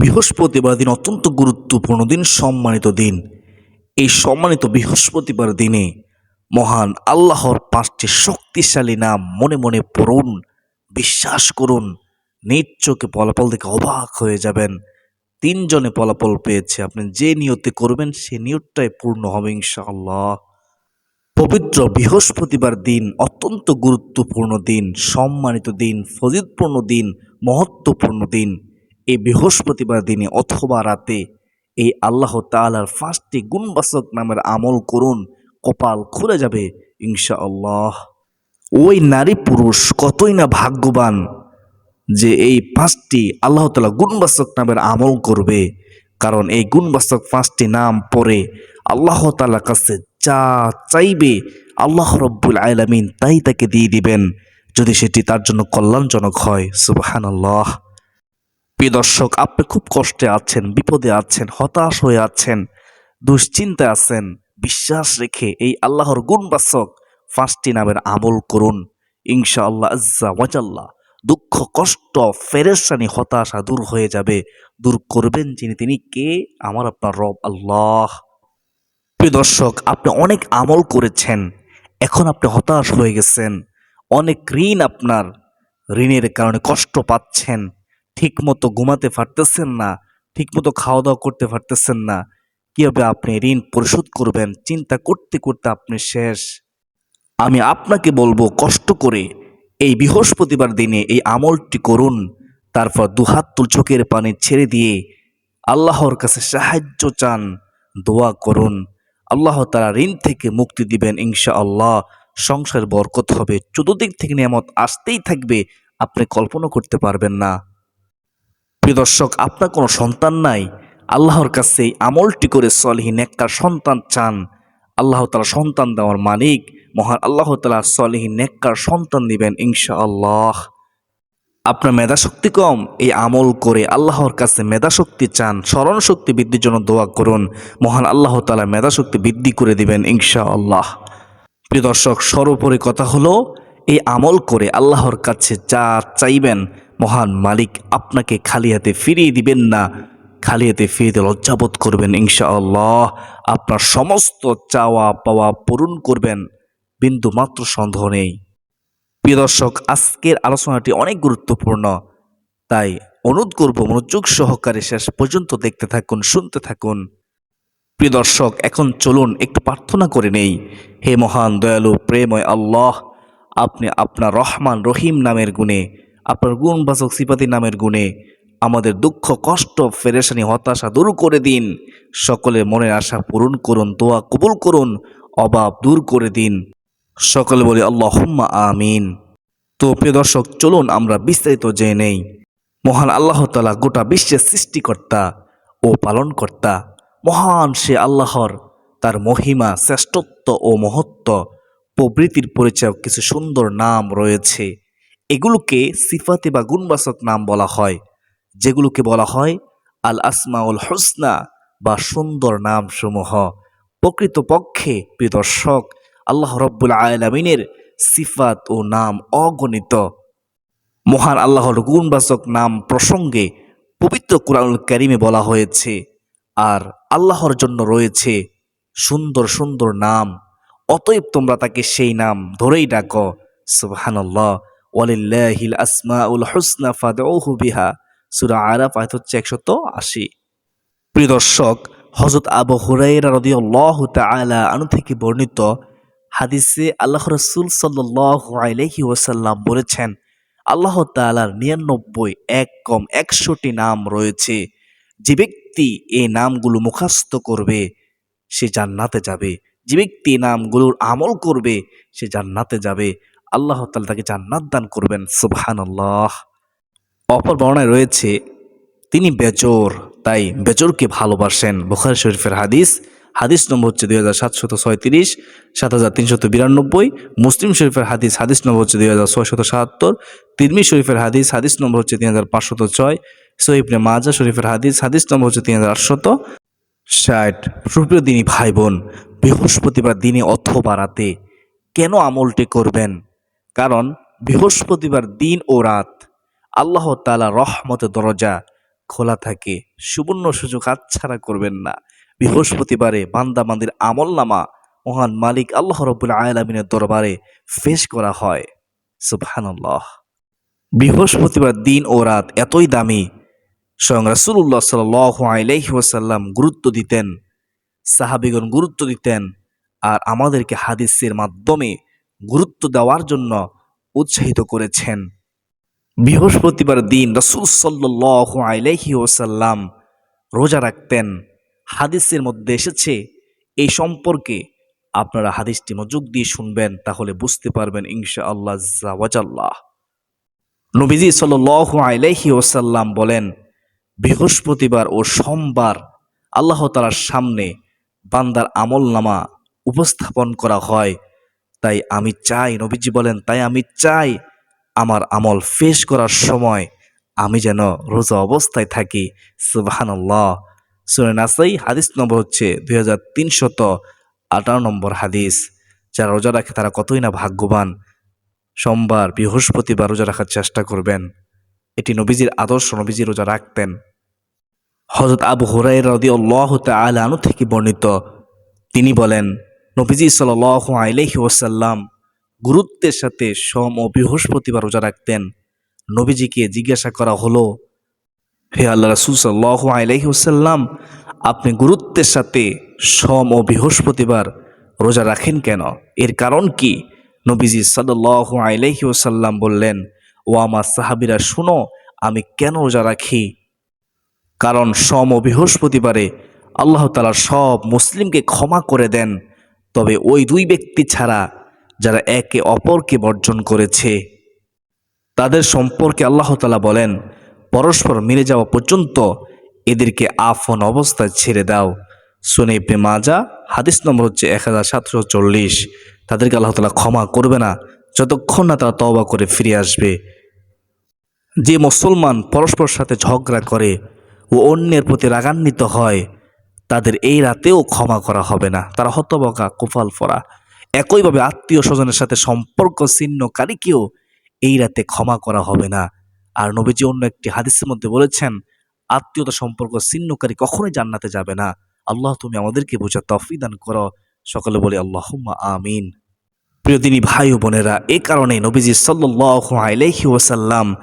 বৃহস্পতিবার দিন অত্যন্ত গুরুত্বপূর্ণ দিন, সম্মানিত দিন। এই সম্মানিত বৃহস্পতিবার দিনে মহান আল্লাহর পাঁচটি শক্তিশালী নাম মনে মনে পড়ুন, বিশ্বাস করুন, নিজ চোখে ফলাফল দেখে অবাক হয়ে যাবেন। তিনজনে ফলাফল পেয়েছে, আপনি যে নিয়তে করবেন সে নিয়তটাই পূর্ণ হবে ইনশাআল্লাহ। পবিত্র বৃহস্পতিবার দিন অত্যন্ত গুরুত্বপূর্ণ দিন, সম্মানিত দিন ফজিদপূর্ণ দিন, মহত্বপূর্ণ দিন। এই বৃহস্পতিবার দিনে অথবা রাতে এই আল্লাহ তালার পাঁচটি গুণবাসক নামের আমল করুন, কপাল খুলে যাবে ইনশাআল্লাহ। ওই নারী পুরুষ কতই না ভাগ্যবান যে এই পাঁচটি আল্লাহ তালা গুণবাসক নামের আমল করবে, কারণ এই গুণবাচক পাঁচটি নাম পরে আল্লাহ তালার কাছে যা চাইবে আল্লাহ রব্বুল আলামিন তাই তাকে দিয়ে দিবেন, যদি সেটি তার জন্য কল্যাণজনক হয়। সুবাহান আল্লাহ প্রিয় দর্শক, আপনি খুব কষ্টে আছেন, বিপদে আছেন, হতাশ হয়ে আছেন, দুশ্চিন্তায় আছেন। বিশ্বাস রেখে এই আল্লাহর গুণবাচক পাঁচটি নামের আমল করুন। ইনশা আল্লাহ আজ্জা ওয়াজাল্লাহ। দুঃখ, কষ্ট ফেরেশানি হতাশা দূর হয়ে যাবে। দূর করবেন যিনি, তিনি কে? আমার আপনার রব আল্লাহ। প্রিয় দর্শক, আপনি অনেক আমল করেছেন, এখন আপনি হতাশ হয়ে গেছেন। অনেক ঋণ আপনার, ঋণের কারণে কষ্ট পাচ্ছেন। ঠিকমতো ঘুমাতে পারতেছেন না, ঠিকমতো খাওয়া দাওয়া করতে পারতেছেন না, কীভাবে আপনি ঋণ পরিশোধ করবেন? চিন্তা করতে করতে আপনি শেষ। আমি আপনাকে বলব, কষ্ট করে এই বৃহস্পতিবার দিনে এই আমলটি করুন, তারপর দুহাত তুল চোখের পানি ছেড়ে দিয়ে আল্লাহর কাছে সাহায্য চান, দোয়া করুন। আল্লাহ তারা ঋণ থেকে মুক্তি দিবেন ইনশা আল্লাহ সংসার বরকত হবে। চতুর্দিক থেকে নিয়ামত আসতেই থাকবে, আপনি কল্পনা করতে পারবেন না। প্রিয় দর্শক, আপনার কোনো সন্তান নাই, আল্লাহর কাছে আমলটি করে সলহীন একটা সন্তান চান। আল্লাহ তালা সন্তান দেওয়ার মালিক, মহান আল্লাহ তালা সলহীন নেককার সন্তান দিবেন ইনশা আল্লাহ আপনার মেধাশক্তি কম, এই আমল করে আল্লাহর কাছে মেধাশক্তি চান স্মরণ শক্তি বৃদ্ধির জন্য দোয়া করুন, মহান আল্লাহ তালা মেধাশক্তি বৃদ্ধি করে দিবেন ইনশা আল্লাহ প্রিয় দর্শক, সর্বোপরি কথা হলো, এই আমল করে আল্লাহর কাছে যা চাইবেন মহান মালিক আপনাকে খালি হাতে ফিরিয়ে দিবেন না, খালি হাতে ফিরিয়ে লজ্জাবোধ করবেন ইনশা আল্লাহ আপনার সমস্ত চাওয়া পাওয়া পূরণ করবেন, বিন্দু মাত্র সন্দেহ নেই। প্রিয় দর্শক, আজকের আলোচনাটি অনেক গুরুত্বপূর্ণ, তাই অনুরোধ করব মনোযোগ সহকারে শেষ পর্যন্ত দেখতে থাকুন, শুনতে থাকুন। প্রিয় দর্শক, এখন চলুন একটু প্রার্থনা করে নেই। হে মহান, দয়ালু, প্রেময় আল্লাহ, আপনি আপনার রহমান রহিম নামের গুণে আপনার গুণ গুণবাচক সিপাতি নামের গুণে আমাদের দুঃখ, কষ্ট, ফেরেশানি, হতাশা দূর করে দিন। সকলের মনের আশা পূরণ করুন, দোয়া কবুল করুন, অভাব দূর করে দিন। সকলে বলি, আল্লাহুম্মা আমিন। তো প্রিয় দর্শক, চলুন আমরা বিস্তারিত জেনে নেই। মহান আল্লাহ তালা গোটা বিশ্বের সৃষ্টিকর্তা ও পালনকর্তা। মহান সে আল্লাহর তার মহিমা, শ্রেষ্ঠত্ব ও মহত্ব। প্রবৃতির পরিচয়, কিছু সুন্দর নাম রয়েছে। এগুলোকে সিফাতে বা গুণবাচক নাম বলা হয়, যেগুলোকে বলা হয় আল আসমাউল হোসনা বা সুন্দর নামসমূহ। প্রকৃতপক্ষে প্রিয় দর্শক, আল্লাহ রব্বুল আলমিনের সিফাত ও নাম অগণিত। মহান আল্লাহর গুণবাচক নাম প্রসঙ্গে পবিত্র কুরআনুল কারিমে বলা হয়েছে, আর আল্লাহর জন্য রয়েছে সুন্দর সুন্দর নাম, অতএব তোমরা তাকে সেই নাম ধরেই ডাকো, সুবহানাল্লাহ। ওয়ালিল্লাহিল আসমাউল হুসনা ফাদউহু বিহা। সূরা আরাফ, আয়াত হচ্ছে একশত আশি। প্রিয় দর্শক হজরত আবু হুরাইরা রাদিয়াল্লাহু তাআলা আনু থেকে বর্ণিত হাদিসে আল্লাহ রসুল সাল্লাল্লাহু আলাইহি ওয়াসাল্লাম বলেছেন, আল্লাহ তাআলার নিরানব্বই এক কম একশোটি নাম রয়েছে। যে ব্যক্তি এই নামগুলো মুখস্থ করবে, সে জান্নাতে যাবে। যে ব্যক্তি নামগুলোর আমল করবে, সে জান্নাতে যাবে। আল্লাহ তাআলা তাকে জান্নাত দান করবেন সুবহান আল্লাহ অপর বর্ণায় রয়েছে, তিনি বেজর, তাই বেজরকে ভালোবাসেন। বুখারী শরীফের হাদিস হাদিস নম্বর হচ্ছে দুই হাজার সাতশত ছয়ত্রিশ, সাত হাজার তিনশত বিরানব্বই, মুসলিম শরীফের হাদিস হাদিস নম্বর হচ্ছে দুই হাজার ছয়শত সাতাত্তর তিরমি শরীফের হাদিস হাদিস নম্বর হচ্ছে তিন হাজার পাঁচশত ছয় সহিবনে মাজা শরীফের হাদিস হাদিস নম্বর হচ্ছে তিন হাজার আটশত ষাট। সুপ্রিয় দিনী ভাই বোন, বৃহস্পতিবার দিনে অথবা রাতে কেন আমলটি করবেন? কারণ বৃহস্পতিবার দিন ও রাত আল্লাহ তালা রহমতের দরজা খোলা থাকে, সুবর্ণ সুযোগ হাতছাড়া করবেন না। বৃহস্পতিবারে বান্দা বান্দির আমল নামা মহান মালিক আল্লাহ রব্বুল আয়ালামিনের দরবারে পেশ করা হয়। সুবহানাল্লাহ। বৃহস্পতিবার দিন ও রাত এতই দামি, স্বয়ং রাসুল্লাহ সাল আলাইহি ওয়াসাল্লাম গুরুত্ব দিতেন, সাহাবিগণ গুরুত্ব দিতেন, আর আমাদেরকে হাদিসের মাধ্যমে গুরুত্ব দেওয়ার জন্য উৎসাহিত করেছেন। বৃহস্পতিবার দিন রসুল আলাইহি ওসাল্লাম রোজা রাখতেন। হাদিসের মধ্যে এসেছে, এই সম্পর্কে আপনারা হাদিসটি মনোযোগ দিয়ে শুনবেন, তাহলে বুঝতে পারবেন ইনশা আল্লাহ ওয়াজাল্লাহ নবীজি সাল আলাইহি ওসাল্লাম বলেন, বৃহস্পতিবার ও সোমবার আল্লাহ তালার সামনে বান্দার আমল নামা উপস্থাপন করা হয়। তাই আমি চাই, নবীজি বলেন, তাই আমি চাই আমার আমল ফেস করার সময় আমি যেন রোজা অবস্থায় থাকি। সুবাহান্লাহ শুনে নাসাই, হাদিস নম্বর হচ্ছে দুই হাজার তিনশত আঠারো নম্বর হাদিস। যারা রোজা রাখে তারা কতই না ভাগ্যবান। সোমবার, বৃহস্পতিবার রোজা রাখার চেষ্টা করবেন। এটি নবীজির আদর্শ, নবীজি রোজা রাখতেন। হজরত আবু হুরাই রদি আল্লাহ আনু থেকে বর্ণিত। তিনি বলেন নবীজি সাল আলহি ওসাল্লাম গুরুত্বের সাথে সোম ও বৃহস্পতিবার রোজা রাখতেন। নবীজিকে জিজ্ঞাসা করা হলো, হে আল্লাহ রসুল সাল্লাহ আলহি ওসাল্লাম আপনি গুরুত্বের সাথে সোম ও বৃহস্পতিবার রোজা রাখেন কেন? এর কারণ কি? নবীজি সাল্লাহ আলহি ওসাল্লাম বললেন ও আমার সাহাবিরা, শুনো, আমি কেন রোজা রাখি? কারণ সম ও বৃহস্পতিবারে আল্লাহ তালা সব মুসলিমকে ক্ষমা করে দেন। তবে ওই দুই ব্যক্তি ছাড়া যারা একে অপরকে বর্জন করেছে, তাদের সম্পর্কে আল্লাহ তালা বলেন, পরস্পর মিলে যাওয়া পর্যন্ত এদেরকে আফন অবস্থায় ছেড়ে দাও। শুনে ইবনে মাজা হাদিস নম্বর হচ্ছে এক হাজার সাতশো চল্লিশ। তাদেরকে আল্লাহ তালা ক্ষমা করবে না, যতক্ষণ না তারা তওবা করে ফিরে আসবে। যে মুসলমান পরস্পর সাথে ঝগড়া করে ও অন্যের প্রতি রাগান্বিত হয় তাদের এই রাতেও ক্ষমা করা হবে না। তারা হতবকা, কোফাল ফরা। একইভাবে আত্মীয় স্বজনের সাথে সম্পর্ক ছিন্নকারীকেও এই রাতে ক্ষমা করা হবে না। আর নবীজি অন্য একটি হাদিসের মধ্যে বলেছেন, আত্মীয়তা সম্পর্ক ছিন্নকারী কখনোই জান্নাতে যাবে না। আল্লাহ তুমি আমাদেরকে বোঝা তফিদান করো। সকলে বলে আল্লাহ আমিন। প্রিয় দিনী ভাই ও বোনেরা, এ কারণে নবীজি সাল্লাহ ওসাল্লাম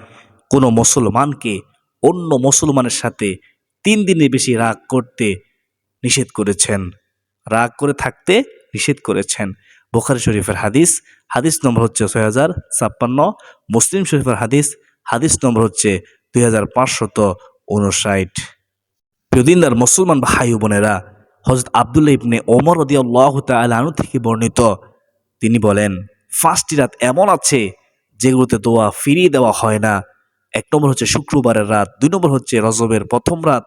কোনো মুসলমানকে অন্য মুসলমানের সাথে তিন দিনের বেশি রাগ করতে নিষেধ করেছেন। রাগ করে থাকতে নিষেধ করেছেন। বোখারি শরীফের হাদিস হাদিস নম্বর হচ্ছে ছয় হাজার ছাপ্পান্ন। মুসলিম শরীফের হাদিস হাদিস নম্বর হচ্ছে দুই হাজার পাঁচশত উনষাট প্রিয়দিনদার মুসলমান ভাই বোনেরা হজরত আবদুল্লা ইবনে ওমর রদি আল্লাহ তালু থেকে বর্ণিত, তিনি বলেন পাঁচটি রাত এমন আছে যেগুলোতে দোয়া ফিরিয়ে দেওয়া হয় না। এক নম্বর হচ্ছে শুক্রবারের রাত, দুই নম্বর হচ্ছে রজবের প্রথম রাত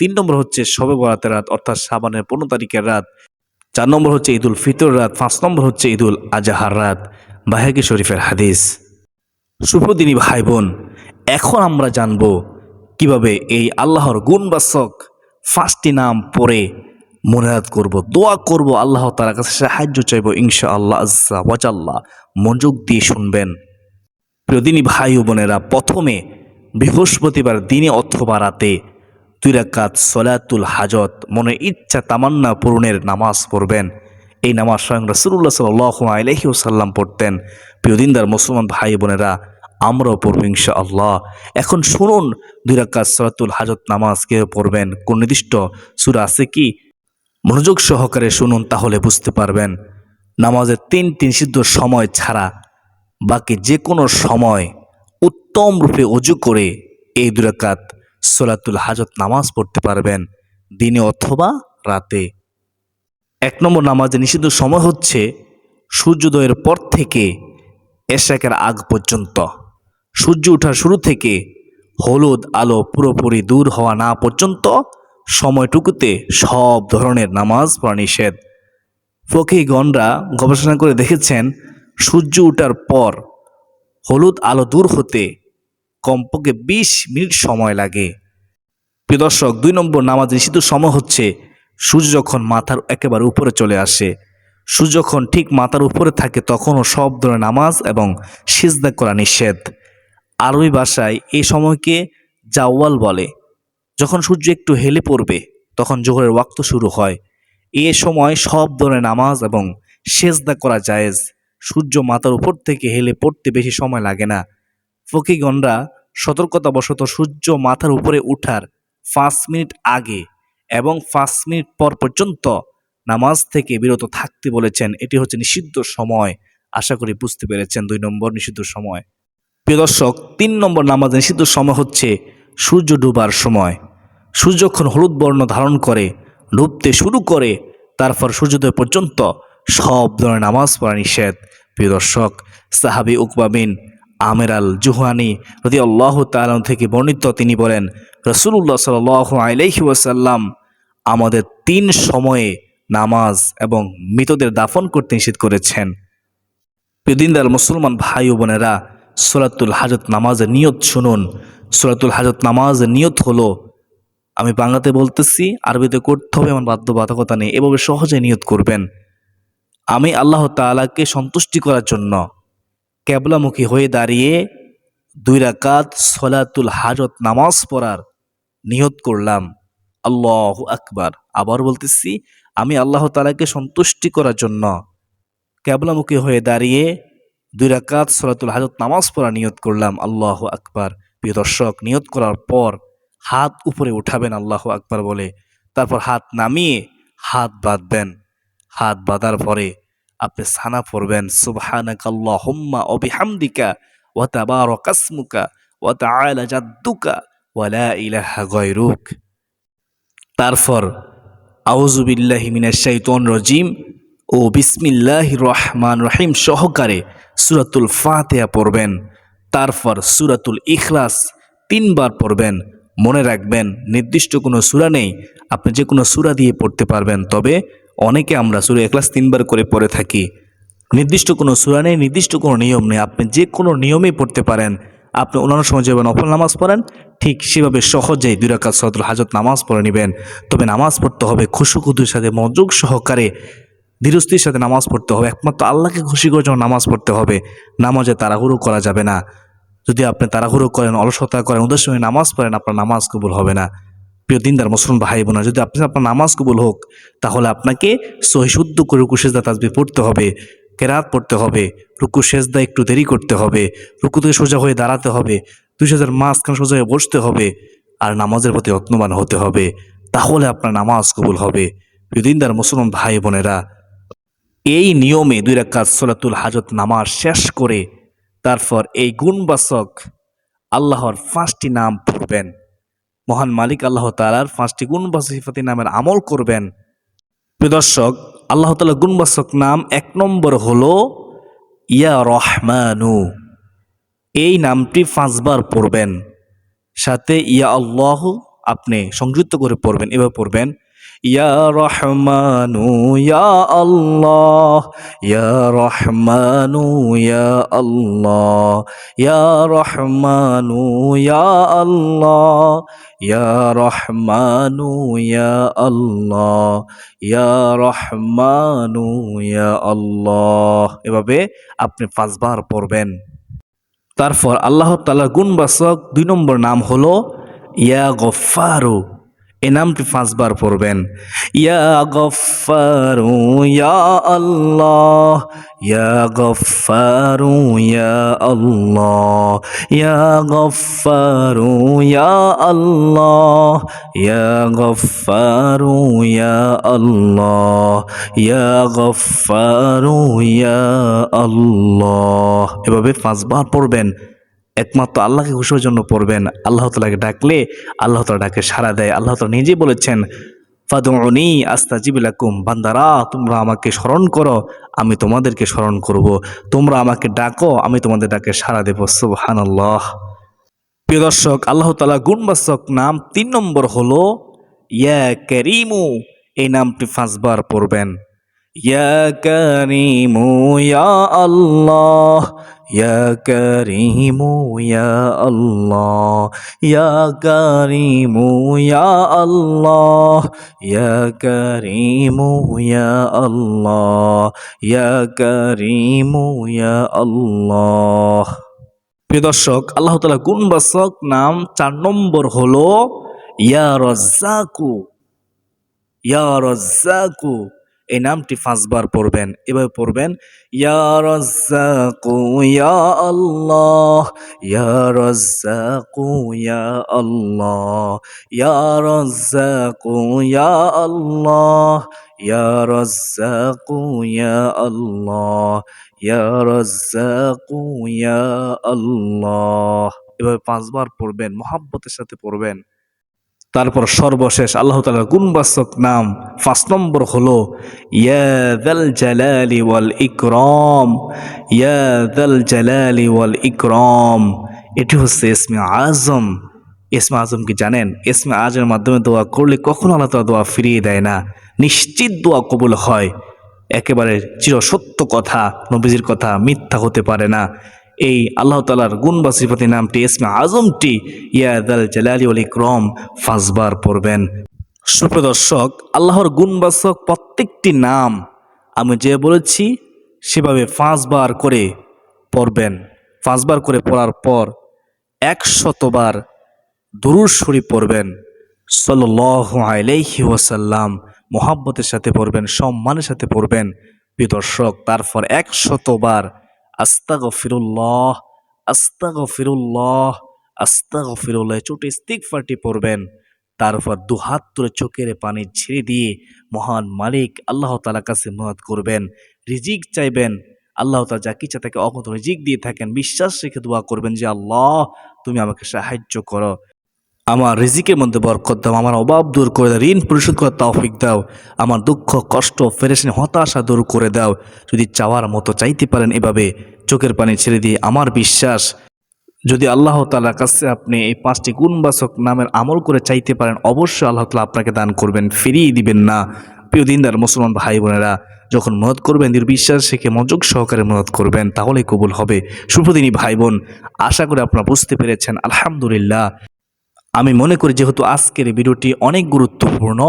তিন নম্বর হচ্ছে শবে বরাতের রাত, অর্থাৎ সাবানের পনেরো তারিখের রাত। চার নম্বর হচ্ছে ঈদুল ফিতর রাত, পাঁচ নম্বর হচ্ছে ঈদুল আজাহার রাত। বাহেকি শরীফের হাদিস। সুপ্রদিনী ভাই বোন, এখন আমরা জানব কীভাবে এই আল্লাহর গুণবাচক পাঁচটি নাম পড়ে মনায়াত করব। দোয়া করব আল্লাহ তার কাছে, সাহায্য চাইব ইনশা আল্লাহ আজ্জা ওয়াজাল্লাহ মনোযোগ দিয়ে শুনবেন। প্রিয়দিনী ভাই বোনেরা, প্রথমে বৃহস্পতিবার দিনে অথবা রাতে দুই রাকাত সলাতুল হাজত, মনে ইচ্ছা তামান্না পূরণের নামাজ পড়বেন। এই নামাজ স্বয়ং রসুল্লাহ সাল আলহি সাল্লাম পড়তেন। প্রিয়দিনদার মুসলমান ভাই বোনেরা, আমরাও পড়ব ইনশা আল্লাহ এখন শুনুন, দুই রাকাত সলাতুল হাজত নামাজ কে পড়বেন, কোন নির্দিষ্ট সুর আছে কি? মনোযোগ সহকারে শুনুন তাহলে বুঝতে পারবেন। নামাজের তিন তিন সিদ্ধ সময় ছাড়া বাকি যে কোনো সময় উত্তম রূপে অজু করে এই দুরাকাত সোলাতুল হাজত নামাজ পড়তে পারবেন দিনে অথবা রাতে। এক নম্বর নামাজের নিষিদ্ধ সময় হচ্ছে সূর্যোদয়ের পর থেকে এশাকের আগ পর্যন্ত। সূর্য ওঠার শুরু থেকে হলুদ আলো পুরোপুরি দূর হওয়া না পর্যন্ত সময়টুকুতে সব ধরনের নামাজ পড়া নিষেধ। ফকিগণরা গবেষণা করে দেখেছেন, সূর্য ওঠার পর হলুদ আলো দূর হতে কমপক্ষে বিশ মিনিট সময় লাগে। প্রিয় দর্শক, দুই নম্বর নামাজ নিষিদ্ধ সময় হচ্ছে সূর্য যখন মাথার একেবারে উপরে চলে আসে। সূর্য যখন ঠিক মাথার উপরে থাকে তখনও সব ধরনের নামাজ এবং সিজদা করা নিষেধ। আরবি ভাষায় এই সময়কে জাওয়াল বলে। যখন সূর্য একটু হেলে পড়বে, তখন জোহরের ওয়াক্ত শুরু হয়। এ সময় সব ধরনের নামাজ এবং সেজদা করা জায়েজ। সূর্য মাথার উপর থেকে হেলে পড়তে বেশি সময় লাগে না। ফকিগণরা সতর্কতাবশত সূর্য মাথার উপরে উঠার পাঁচ মিনিট আগে এবং পাঁচ মিনিট পর পর্যন্ত নামাজ থেকে বিরত থাকতে বলেছেন। এটি হচ্ছে নিষিদ্ধ সময়। আশা করি বুঝতে পেরেছেন দুই নম্বর নিষিদ্ধ সময়। প্রিয় দর্শক, তিন নম্বর নামাজ নিষিদ্ধ সময় হচ্ছে সূর্য ডুবার সময়। সূর্য যখন হলুদ বর্ণ ধারণ করে, ডুবতে শুরু করে, তারপর সূর্যোদয় পর্যন্ত সব ধরনের নামাজ পড়া নিষেধ। প্রিয় দর্শক, সাহাবি উকবা বিন আমের আল জুহানি রদি আল্লাহ তালন থেকে বর্ণিত, তিনি বলেন রসুল্লাহ সাল আলহি ওয়াসাল্লাম আমাদের তিন সময়ে নামাজ এবং মৃতদের দাফন করতে নিষেধ করেছেন। প্রিয়দিনদার মুসলমান ভাই ও বোনেরা সোলাতুল হাজত নামাজের নিয়ত শুনুন। সোলাতুল হাজত নামাজের নিয়ত হলো, আমি বাংলাতে বলতেছি, আরবিতে করতে হবে আমার বাধ্যবাধকতা নেই, এভাবে সহজে নিয়ত করবেন। আমি আল্লাহ তাআলাকে সন্তুষ্টি করার জন্য ক্যাবলামুখী হয়ে দাঁড়িয়ে দুই রাকাত সলাতুল হাজত নামাজ পড়ার নিয়ত করলাম। আল্লাহ আকবার। আবার বলতেছি, আমি আল্লাহ তালাকে সন্তুষ্টি করার জন্য ক্যাবলামুখী হয়ে দাঁড়িয়ে দুই রাকাত সলাতুল হাজত নামাজ পড়া নিয়ত করলাম। আল্লাহ আকবার। প্রিয় দর্শক, নিয়ত করার পর হাত উপরে উঠাবেন, আল্লাহ আকবার বলে। তারপর হাত নামিয়ে হাত বাঁধবেন। হাত বাঁধার পরে আপনি সানা পড়বেন সুবহানাক আল্লাহুম্মা ও বিহামদিকা ওয়া তাবারাকা ইসমুকা ওয়া তাআলা জাদ্দুকা ওয়া লা ইলাহা গায়রুক। তারপর, আউযু বিল্লাহি মিনাশ শাইতানির রাজিম ও বিসমিল্লাহ রহমান রহিম সহকারে সুরাতুল ফাতিহা পড়বেন। তারপর, সুরাতুল ইখলাস তিনবার পড়বেন। মনে রাখবেন, নির্দিষ্ট কোনো সূরা নেই, আপনি যে কোনো সূরা দিয়ে পড়তে পারবেন। তবে অনেকে আমরা সূরা ইখলাস তিনবার করে পড়ে থাকি। নির্দিষ্ট কোনো সূরা নেই, নির্দিষ্ট কোনো নিয়ম নেই। আপনি যে কোনো নিয়মেই পড়তে পারেন। আপনি অন্যান্য সময় যেভাবে নফল নামাজ পড়েন, ঠিক সেভাবে সহজেই দুই রাকাত সদুল হাজত নামাজ পড়ে নেবেন। তবে নামাজ পড়তে হবে খুশুকুদুর সাথে, মনোযোগ সহকারে, ধীরস্থির সাথে নামাজ পড়তে হবে। একমাত্র আল্লাহকে খুশি করে যখন নামাজ পড়তে হবে। নামাজে তাড়াহুড়ো করা যাবে না। যদি আপনি তাড়াহুড়ো করেন, অলসতা করেন ওদের সঙ্গে নামাজ পড়েন, আপনার নামাজ কবুল হবে না। প্রিয় দিনদার মুসলমান ভাই বোনা যদি আপনি আপনার নামাজ কবুল হোক, তাহলে আপনাকে সহি শুদ্ধ করে রুকু সেজদা তাজবি পড়তে হবে, কেরাত পড়তে হবে রুকু সেজদা একটু দেরি করতে হবে, রুকু থেকে সোজা হয়ে দাঁড়াতে হবে দুই হাজার মাঝখানে সোজা হয়ে বসতে হবে আর নামাজের প্রতি যত্নবান হতে হবে, তাহলে আপনার নামাজ কবুল হবে। প্রিয় দিনদার মুসলমান ভাই বোনেরা, এই নিয়মে দুই রাকাত সোলাতুল হাজত নামাজ শেষ করে তারপর এই গুণবাসক আল্লাহর পাঁচটি নাম পড়বেন। মহান মালিক আল্লাহ তালার পাঁচটি গুণবাসিফাতি নামের আমল করবেন। প্রিয় দর্শক, আল্লাহ তালা গুণবাসক নাম এক নম্বর হল, ইয়া রহমানু। এই নামটি পাঁচবার পড়বেন। সাথে ইয়া আল্লাহ আপনি সংযুক্ত করে পড়বেন, এভাবে পড়বেন। ইয়া রহমানু ইয়া আল্লাহ, ইয়া রহমানু ইয়া আল্লাহ, ইয়া রহমানু ইয়া আল্লাহ, ইয়া রহমানু ইয়া আল্লাহ, ইয়া রহমানু ইয়া আল্লাহ। এভাবে আপনি পাঁচবার পড়বেন। তারপর আল্লাহ তালার গুণবাচক দুই নম্বর নাম হলো ইয়া গফারু এই নামটি পাঁচবার পড়বেন? ইয়া গফারু ইয়া আল্লাহ, ইয়া গফারু ইয়া আল্লাহ, ইয়া গফারু ইয়া আল্লাহ, ইয়া গফারু ইয়া আল্লাহ, ইয়া গফারু ইয়া আল্লাহ। এভাবে পাঁচবার পড়বেন। একমাত্র আল্লাহকে খুশির জন্য পড়বেন। আল্লাহ তালাকে ডাকলে আল্লাহ তালা ডাকে সাড়া দেয়। আল্লাহ তালা নিজে বলেছেন ফাদুনি আস্তা জিবিলাকুম বান্দারা, তোমরা আমাকে স্মরণ করো, আমি তোমাদেরকে স্মরণ করব। তোমরা আমাকে ডাকো, আমি তোমাদের ডাকে সাড়া দেব। সুবহান আল্লাহ প্রিয় দর্শক, আল্লাহ তালা গুণবাচক নাম তিন নম্বর হলো, ইয়া ক্যারিমু এই নামটি পাঁচবার পড়বেন। ইয়া করিমু ইয়া আল্লাহ। ইয়া করিমু ইয়া আল্লাহ ইয়া করিমু ইয়া আল্লাহ ইয়া করিমু ইয়া আল্লাহ ইয়া করিমু ইয়া আল্লাহ প্রিয় দর্শক, আল্লাহ তালা গুণবাচক নাম চার নম্বর হলো, ইয়া রজ্জাকু ইয়া রজ্জাকু। এই নামটি পাঁচবার পড়বেন। এভাবে পড়বেন, ইয়া রজ্জাকু আল্লাহ, ইয়া রজ্জাকু আল্লাহ, ইয়া রজ্জাকু আল্লাহ, ইয়া রজ্জাকু আল্লাহ ইয়া আল্লাহ। এভাবে পাঁচবার পড়বেন, মহাব্বতের সাথে পড়বেন। তারপর সর্বশেষ আল্লাহ তালার গুণবাচক নাম পাঁচ নম্বর হলো ইয়াদাল জালালি ওয়াল ইকরম ইয়াদাল জালালি ওয়াল ইকরম। এটি হচ্ছে ইসমে আজম। ইসমে আজম কি জানেন? ইসমে আজমের মাধ্যমে দোয়া করলে কখনো আল্লাহ তালা দোয়া ফিরিয়ে দেয় না। নিশ্চিত দোয়া কবুল হয়। একেবারে চিরসত্য কথা, নবীজির কথা মিথ্যা হতে পারে না। এই আল্লাহ তালার গুণ বা সিফাতি নামটি, ইসমে আজমটি ইয়াদাল জালালি ওল ইকরম, ফাঁসবার পড়বেন। সুপ্রদর্শক আল্লাহর গুণবাচক প্রত্যেকটি নাম আমি যে বলেছি, সেভাবে পাঁচবার করে পড়বেন। পাঁচবার করে পড়ার পর একশতবার দুরুর শরীফ পড়বেন। সাল্লাহ আলাইহি ওয়াসাল্লাম মোহাব্বতের সাথে পড়বেন, সম্মানের সাথে পড়বেন। প্রিয় দর্শক, তারপর একশতবার আস্তাগ ফিরুল্লাহ আস্তাগ ফিরুল্লাহ আস্তাগ ফিরুল্লাহ ছোট ইস্তিকফারটি পড়বেন। তারপর দুহাত তুলে চোখের পানি ছেড়ে দিয়ে মহান মালিক আল্লাহ তালার কাছে মহাত করবেন, রিজিক চাইবেন। আল্লাহ তালা যা কিচ্ছা তাকে অগত রিজিক দিয়ে থাকেন, বিশ্বাস রেখে দোয়া করবেন যে, আল্লাহ, তুমি আমাকে সাহায্য করো। আমার রিজিকের মধ্যে বরকত দাও, আমার অভাব দূর করে দাও, ঋণ পরিশোধ করার তৌফিক দাও, আমার দুঃখ, কষ্ট ফেরেশনি হতাশা দূর করে দাও। যদি চাওয়ার মতো চাইতে পারেন এভাবে, চোখের পানি ছেড়ে দিয়ে আমার বিশ্বাস। যদি আল্লাহ তালার কাছে আপনি এই পাঁচটি গুণবাচক নামের আমল করে চাইতে পারেন, অবশ্যই আল্লাহ তালা আপনাকে দান করবেন, ফিরিয়ে দিবেন না। প্রিয় দিনদার মুসলমান ভাই বোনেরা, যখন মদত করবেন দৃঢ় বিশ্বাস শেখে মনোযোগ সহকারে মদত করবেন, তাহলেই কবুল হবে। সুপ্রদিনী ভাই বোন, আশা করে আপনারা বুঝতে পেরেছেন, আলহামদুলিল্লাহ। আমি মনে করি যেহেতু আজকের ভিডিওটি অনেক গুরুত্বপূর্ণ,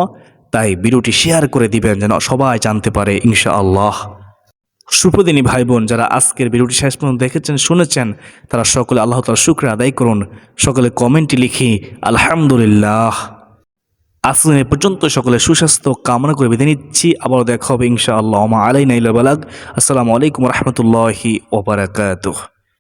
তাই ভিডিওটি শেয়ার করে দিবেন যেন সবাই জানতে পারে ইনশাআল্লাহ। সুপ্রদিনী ভাই বোন যারা আজকের ভিডিওটি শেষ পর্যন্ত দেখেছেন, শুনেছেন, তারা সকলে আল্লাহ তালা শুক্র আদায় করুন। সকলে কমেন্টে লিখি, আলহামদুলিল্লাহ। আজকে পর্যন্ত সকলে সুস্বাস্থ্য কামনা করে বেঁধে নিচ্ছি। আবার দেখা হবে ইনশাআল্লাহ। আলাই নাইলা আসসালামু আলাইকুম রহমতুল্লাহি ওবরাকাতুহ